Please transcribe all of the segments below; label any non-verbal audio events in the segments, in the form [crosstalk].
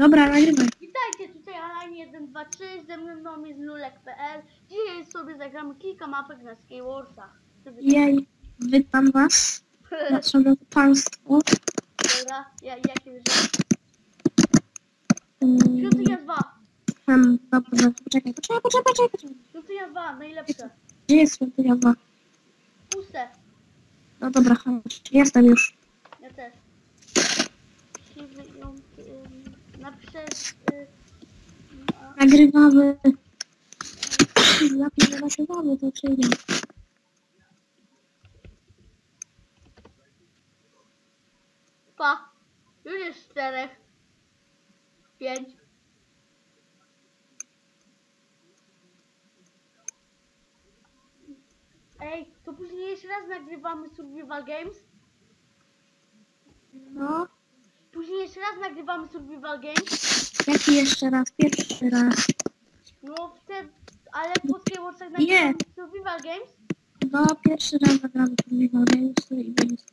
Dobra, nagrywaj. Witajcie, tutaj Alan 123, ze mną jest Lulek.pl. Dzisiaj sobie zagramy kilka mapek na Skywarsach. Jej, witam was. Szanowni Państwo. Dobra, ja, jakie? Mm, Świątynia 2, Tam, dobrze, poczekaj, poczekaj, poczekaj, poczekaj. Świątynia 2, najlepsze. Gdzie jest świątynia dwa? Puste, No dobra, chodź. Jestem już. ja też. Siwy ją, Nagrywamy. Lepiej, że nagrywamy, to przyjdzie. pa, już jest czterech, pięć. Ej, to później jeszcze raz nagrywamy Survival Games. No, Później jeszcze raz nagrywamy Survival Games. jaki jeszcze raz? Pierwszy raz. No wtedy, ale po Skywarsach Nie. nagrywamy Survival Games. No, pierwszy raz zagramy Survival Games i będzie.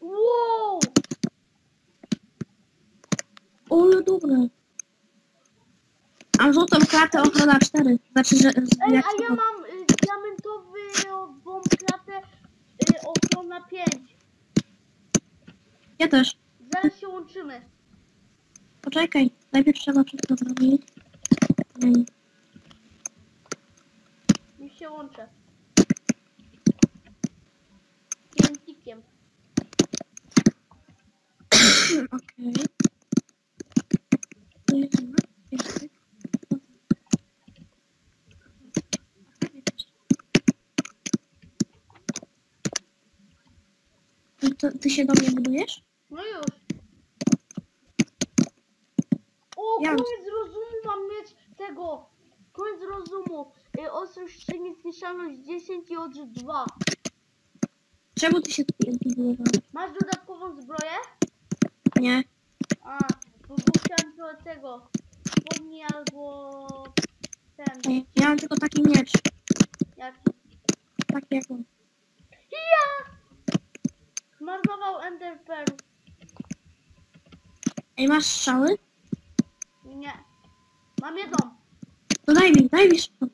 Wow! Ole, dobre. Mam złotą klatę ochrona 4. Znaczy, że... Ej, a ja mam y, diamentową klatę y, ochrona 5. Ja też. Zaraz się łączymy. Poczekaj, najpierw trzeba wszystko zrobić. Ej, Już się łączę. Piętikiem. [coughs] Okej. I to, ty się do mnie budujesz? No już. O, Ja już. koniec rozumu mam mieć tego. Koniec rozumu. Y, ostrość, szczególnie zniszczalność 10 i odrzut 2. Czemu ty się tu budowałeś? Masz dodatkową zbroję? Nie. A, bo chciałam do tego. Spodni albo ten. Ja mam tylko taki miecz. Jaki? Taki jak on. Ja! Zmarnował Ender Pearl. Ej, masz strzały? Nie. Mam jedną. To daj mi, daj mi szybko.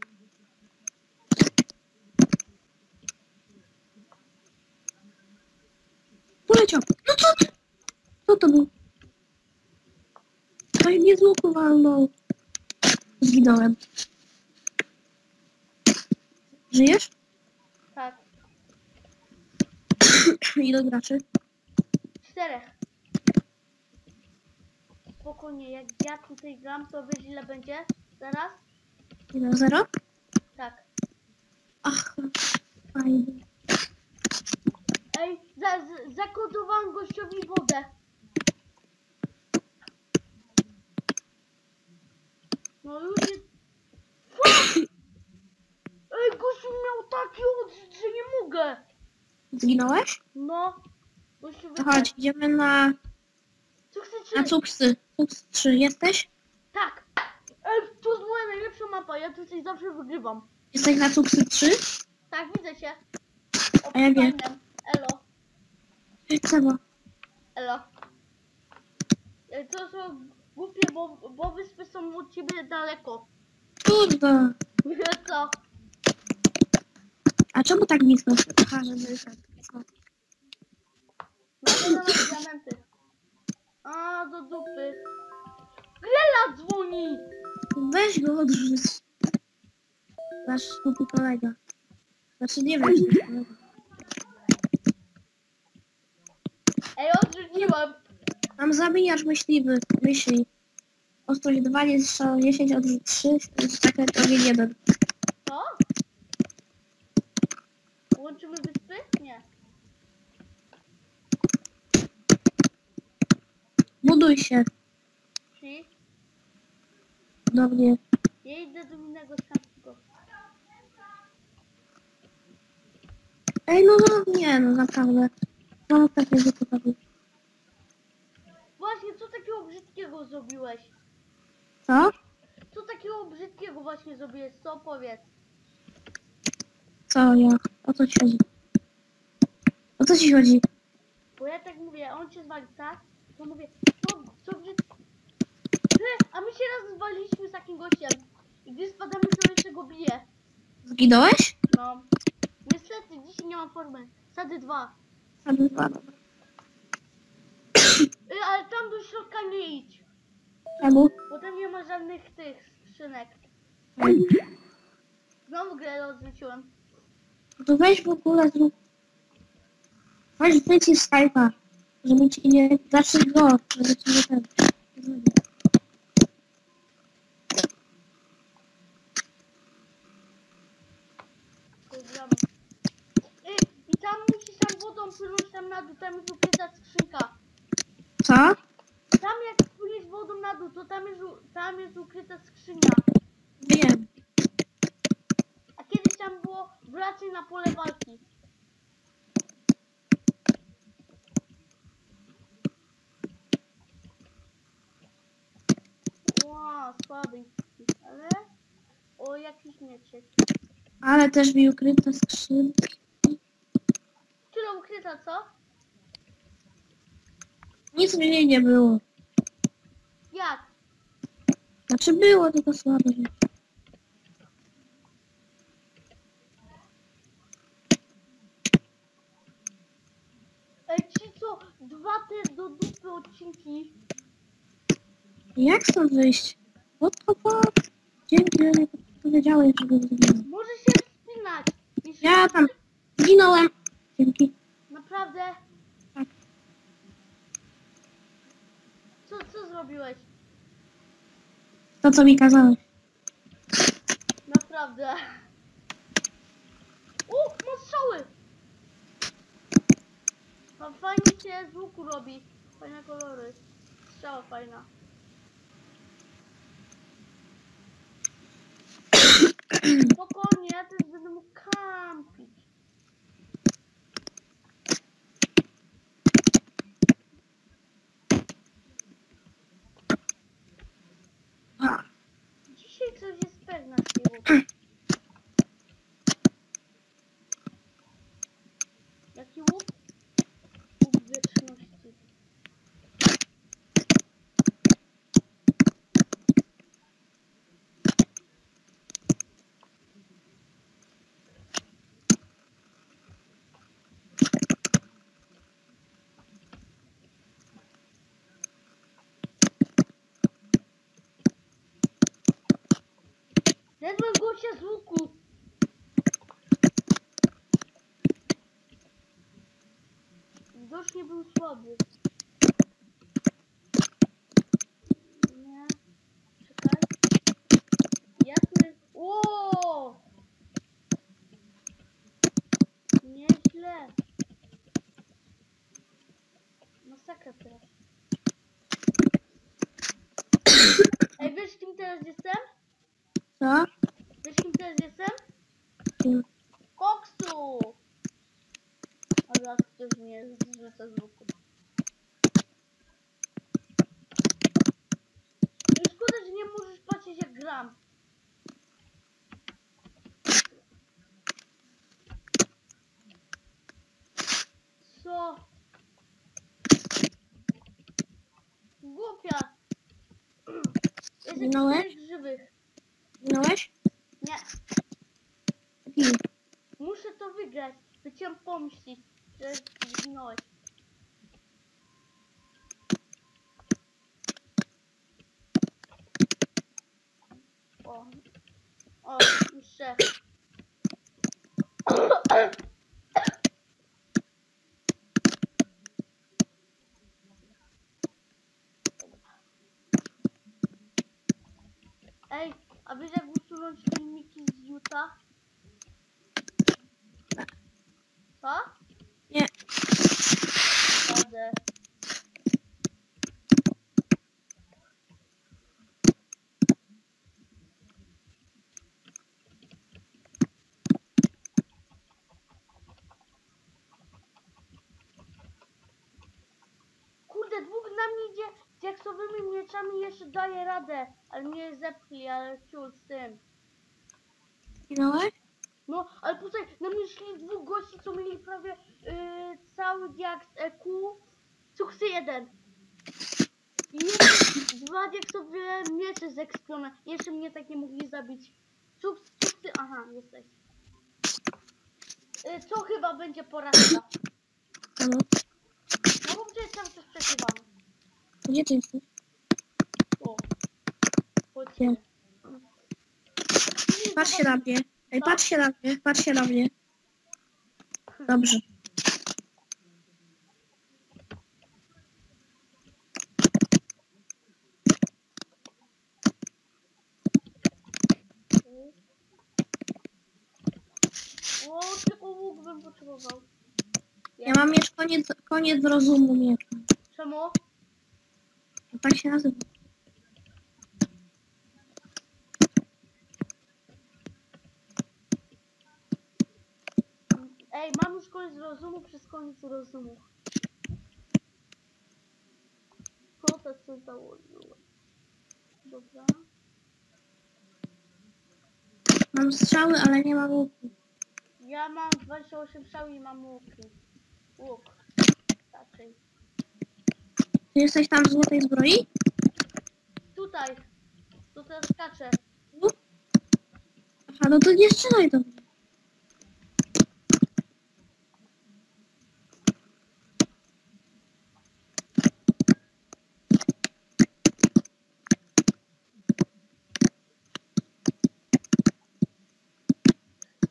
Poleciał. No co ty? Co to był? Oj, mnie z łuku walnął. Zginąłem. Żyjesz? Tak. [coughs] Ile graczy? Czterech. Spokojnie, jak ja tutaj gram, to wiesz ile będzie? Zaraz? Ile? Zero? Tak. Ach, fajnie. Ej, za, za, zakodowałam gościowi wodę. No już jest... Fuck! Ej, gościu miał taki odrzut, że nie mogę. Zginąłeś? No. Gościu chodź, idziemy na, Co chcecie? na cuksy. Cuks 3 jesteś? Tak. Ej, to jest moja najlepsza mapa, ja tutaj zawsze wygrywam. Jesteś na cuksy 3? Tak, widzę cię. A ja wiem. fajnem. Elo, Czemu? elo. Ej, To są głupie, bo, bo wyspy są od ciebie daleko. Kurde. [laughs] Co? A czemu tak blisko? Aha, żeby tak. No nas diamenty. A, do dupy. Grela dzwoni! Weź go odrzuć. Nasz głupi kolega. Znaczy nie wiem, czy to kolega. Ej, odrzuciłem. Tam zabijasz myśliwy. Myśli. Ostrość 2 jest strzał 10, odrzut 3, jest takie ogień 1. Co? Łączymy wyspy? Nie. Buduj się Czyli do mnie. ja idę do innego stamtąd. Ej, no, no nie, no naprawdę. No tak nie wypowiedz. Właśnie, co takiego brzydkiego zrobiłeś? Co? Co takiego brzydkiego właśnie zrobiłeś? Co powiedz? Co ja? O co ci chodzi? O co ci chodzi? Bo ja tak mówię, on cię zwali, tak? To mówię, co, a my się raz zwaliliśmy z takim gościem. I gdy spadamy, to jeszcze go bije. Zginąłeś? No. Niestety, dzisiaj nie mam formy. Sady dwa. A dwa, dobra. Y, ale tam do środka nie idź. Czemu? Bo tam nie ma żadnych tych skrzynek. Znowu grę odwróciłem. To weź w ogóle zrób... Weź wyjdź z Skype'a, żeby ci nie... Zacznij go, żeby ci nie ten... I tam musisz tam wodą płynąć tam na dół, tam jest ukryta skrzynka. Co? Tam jak płyniesz wodą na dół, to tam jest, tam jest ukryta skrzynia. Wiem. A kiedyś tam było wracaj na pole walki. Ła, słaby, ale... O, jakiś mieczek. Ale też mi ukryta skrzynka. Tyle ukryta, co? Nic mniej nie było. Jak? Znaczy było, tylko słabe. Ej, ci co? Dwa te do dupy odcinki. Jak stąd wyjść? What the fuck? Dzięki, że nie powiedziałeś, że go zrobiłem. Może się wspinać. Jeśli Ja tam zginąłem. Dzięki. Naprawdę? Tak. Co, co zrobiłeś? To, co mi kazałeś. Naprawdę. O, mam strzały! Fajnie się z łuku robi. Fajne kolory. Strzała fajna. [clears throat] Spokojnie, ja też będę mógł kampić. Dzisiaj coś jest pewna z tej. Jaki łuk? Łuk wieczności. Zjadłem gościa z łuku. Widocznie był słaby. Nie. Czekaj. Jak my... O! Nieźle. Masakra teraz. Ej, wiesz kim teraz jestem? co? Wiesz kim teraz jestem? Kim? Koksu! A zaraz ktoś mnie zrzuca z łuku. No szkoda, że nie możesz patrzeć jak gram. Co? Głupia! Jest Zginąłeś? jakiś żywych. Zginąłeś? Nie. Kim? Muszę to wygrać. By cię pomścić, że zginąłeś. O. O, muszę. Ej, a wiesz jak usunąć filmiki z Utah? Co? Nie. Radę. Idzie z jaksowymi mieczami jeszcze daje radę. Ale mnie zepchli, ale ciul z tym. Zginąłeś? No, ale tutaj na mnie szli dwóch gości, co mieli prawie yy, cały diaks EQ, cuksy jeden. I jeszcze dwa diaksowe miecze zekspione. Jeszcze mnie tak nie mogli zabić. Cuks, cuksy, aha, jesteś. Yy, co chyba będzie porażka? Halo? No bo przecież cały czas przekrywamy. Gdzie ty jesteś? O. Chodź. Gdzie? Patrz się na mnie. Ej, patrz się na mnie, patrz się na mnie. Dobrze. O, tylko łuk bym potrzebował. Ja mam już koniec, koniec rozumu miecza. Czemu? Tak się nazywa. Ej, mam już koniec rozumu przez koniec rozumu. To co założyłem? Dobra. Mam strzały, ale nie mam łuku. Ja mam 28 strzał i mam łuki. Łuk. Raczej. Ty jesteś tam w złotej zbroi? Tutaj. Tutaj skaczę. Tu? Aha, no to nie strzelaj do mnie.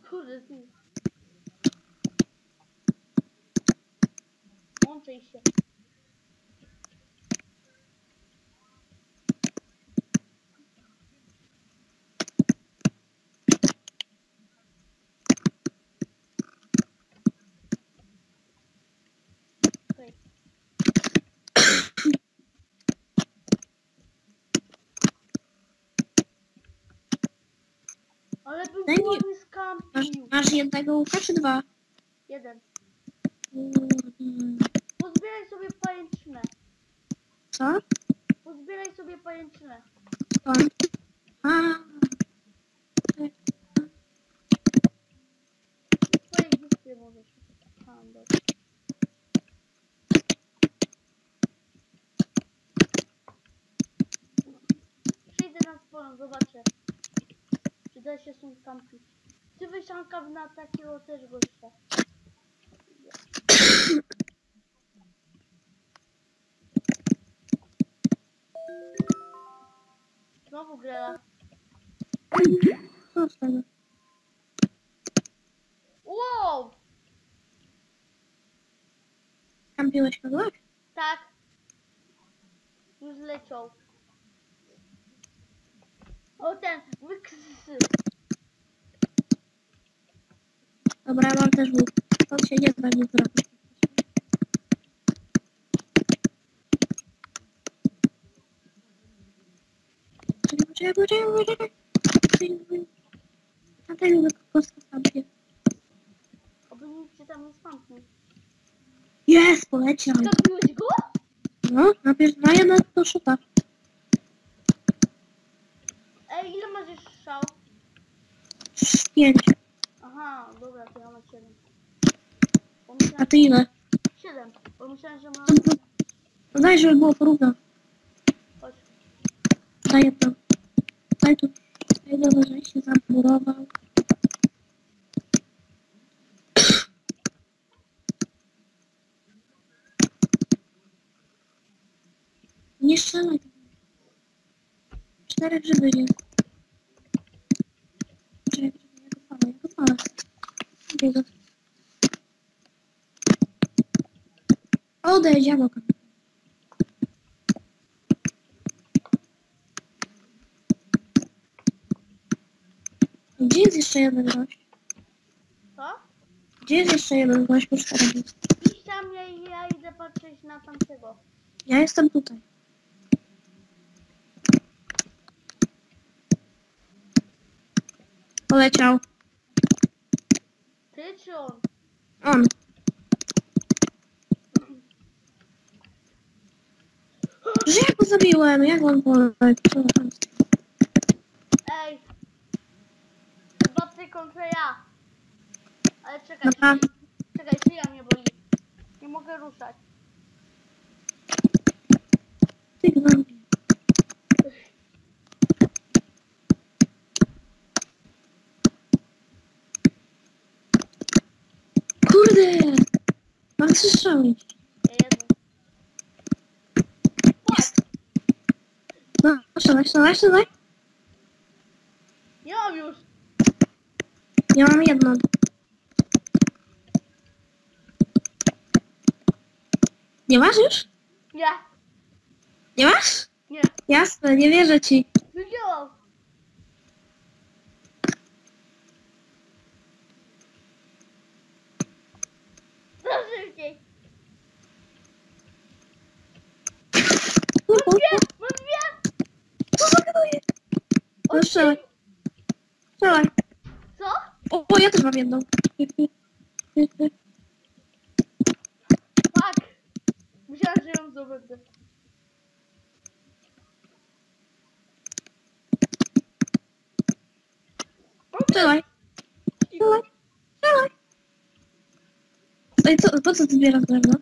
Kurde, ty. Łączaj się. Ale bym Daj mi- ładnie Masz, masz jednego łuka czy dwa? Jeden. Mm, Pozbieraj sobie pajęczynę. Co? Pozbieraj sobie pajęczynę. Skąd? A, W twojej gipie możesz. A, dobra. Przyjdę na swoją, zobaczę. Da się stąd kampić. Ty wysianka na takiego też gościa. Znowu grela. Wow! Kampiłeś kogoś? Tak. Już leciał. O ten, wyksy. Dobra, ja mam też łuk. To się nie da nic zrobić. Poczekaj, poczekaj. A tego do kokosa sobie. Oby nikt cię tam nie spampnął. Jest, poleciał. Zabiłeś go? No, najpierw na jeden to szuka. Ej, ile masz jeszcze strzał? Pięć. Aha, dobra, to ja mam 7. Bo A ty ile? 7, bo myślałem, że mam... To, to, to daj, żeby było porówno. Chodź. Daję to. Daj tu. Jego, że się zamurował. Nie strzelaj. Cztery grzyby jest. Czekaj, czekaj, ja Gdzie go? Odejdź, ja kam- Gdzie jest jeszcze jeden gość? Co? Gdzie jest jeszcze jeden gość po czterech? Idź tam, ja, ja idę patrzeć na tamtego. Ja jestem tutaj. Poleciał. Ty czy on? On. Że ja go zabiłem, jak on poleciał? Ej! Chyba ty kontra ja. Ale czekaj, Naprawdę. czekaj, szyja mnie boli. Nie mogę ruszać. Ty Kurde! Mam trzy strzały. Ja jedno. No, strzelaj, strzelaj, strzelaj. Nie mam już. Ja mam jedną. Nie masz już? Nie, Nie masz? nie. Jasne, nie wierzę ci. Wydziałał. No szybciej. Mam dwie, mam dwie. Co zagaduje? No strzelaj, strzelaj. Co? O, o, ja też mam jedną. Tak. Myślałem, że ją zdobędę. Strzelaj, strzelaj, strzelaj. Ej, co, po co ty zbierasz drewno?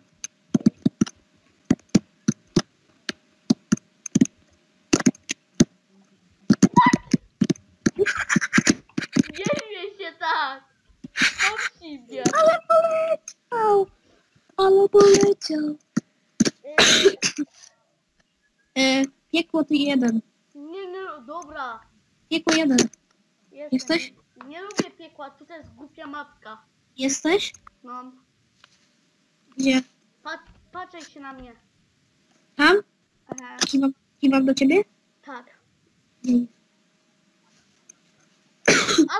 Nie śmiej się tak. Popsi mnie. Ale poleciał! Ale Yy, E, piekło ty jeden. Nie, nie, dobra. Piekło jeden. Jestem. Jesteś? Nie lubię piekła, tutaj jest głupia mapka. Jesteś? No. Gdzie? Pat, patrzaj się na mnie. Tam? Aha, Kiwam, kiwam do ciebie? tak. Nie.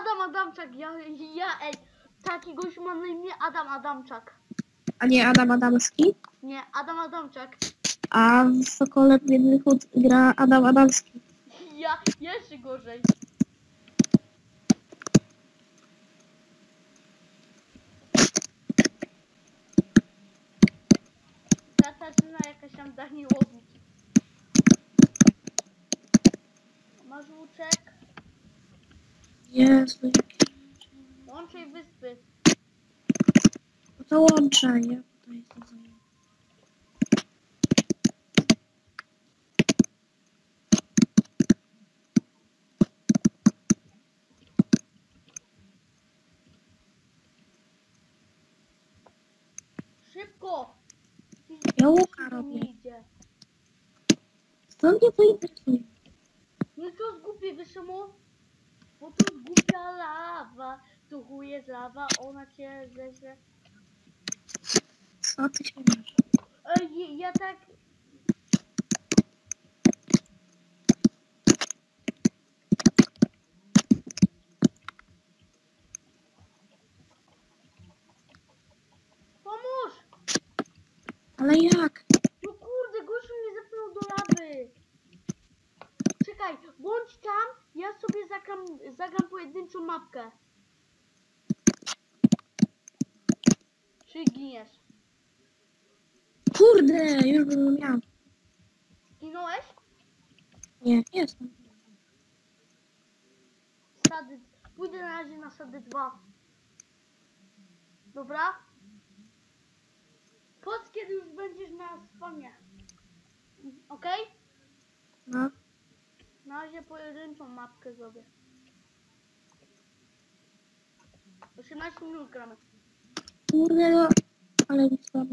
Adam Adamczak, ja, ja, ej. Taki gość ma na imię Adam Adamczak. A nie Adam Adamski? Nie, Adam Adamczak. A w Sokole Biedny Chód gra Adam Adamski. Ja, jeszcze gorzej. Katarzyna jakaś tam Daniłowicz. Masz łuczek? Jezu, jakie... Łączej wyspy. Zajęty. Szybko! Ja łuka robię. idzie. Co mnie to interesuje? No to zgubie, wiesz czemu? Bo to głupia lawa. Tu chuje lawa, ona cię zeźle. Co ty śmiewasz? Ej, ja tak... Pomóż! Ale jak? No kurde, gościu mnie zepnął do lawy. Czekaj, bądź tam, ja sobie zagram, zagram pojedynczą mapkę. Czy giniesz? Kurde, już bym miał. Zginąłeś? Nie, jestem. Sady. Pójdę na razie na sady 2. Dobra? Powiedz kiedy już będziesz na spawnie. Okej? No. Na razie pojedynczą mapkę zrobię. 18 minut gramy. Kurde, no. Ale mi słabo.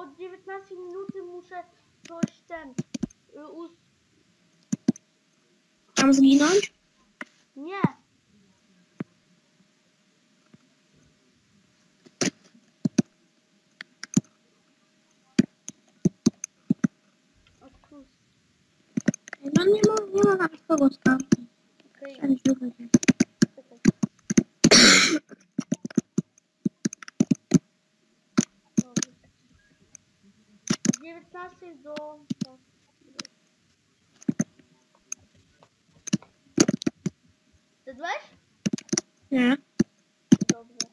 Od 19 minuty muszę coś ten. Y, us... Mam zginąć? Nie! No nie ma, nie ma nawet kogo sprawdzić. Okej, Chciałem dziurę wziąć. czekaj. Dobra. 19 do... do- Zjadłeś? Nie. Dobrze.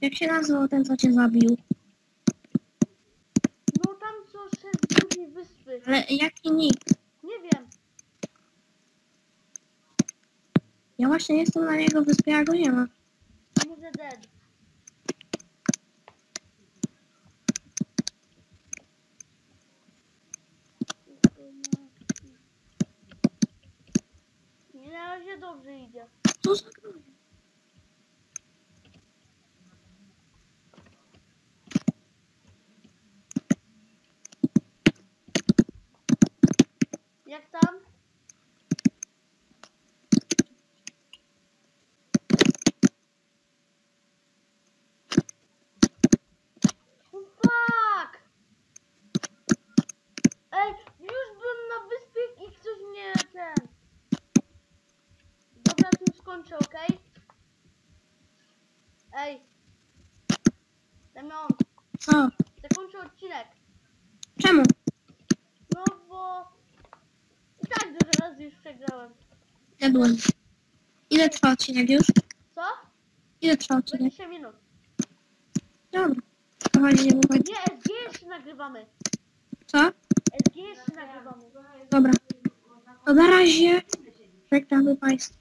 Jak się nazywał ten, co cię zabił? No tam co szedł z drugiej wyspy. Ale jaki nick? Nie wiem. Ja właśnie jestem na jego wyspie, a go nie ma. Może dead. Nie, na razie dobrze idzie. Co za? Jak tam? Jadłem. Ile trwa odcinek już? Co? Ile trwa odcinek? 20 minut. Dobra. Kochani, nie mówię. Nie, SG jeszcze nagrywamy. Co? SG jeszcze nagrywamy. Dobra. To na razie. Żegnamy Państwa.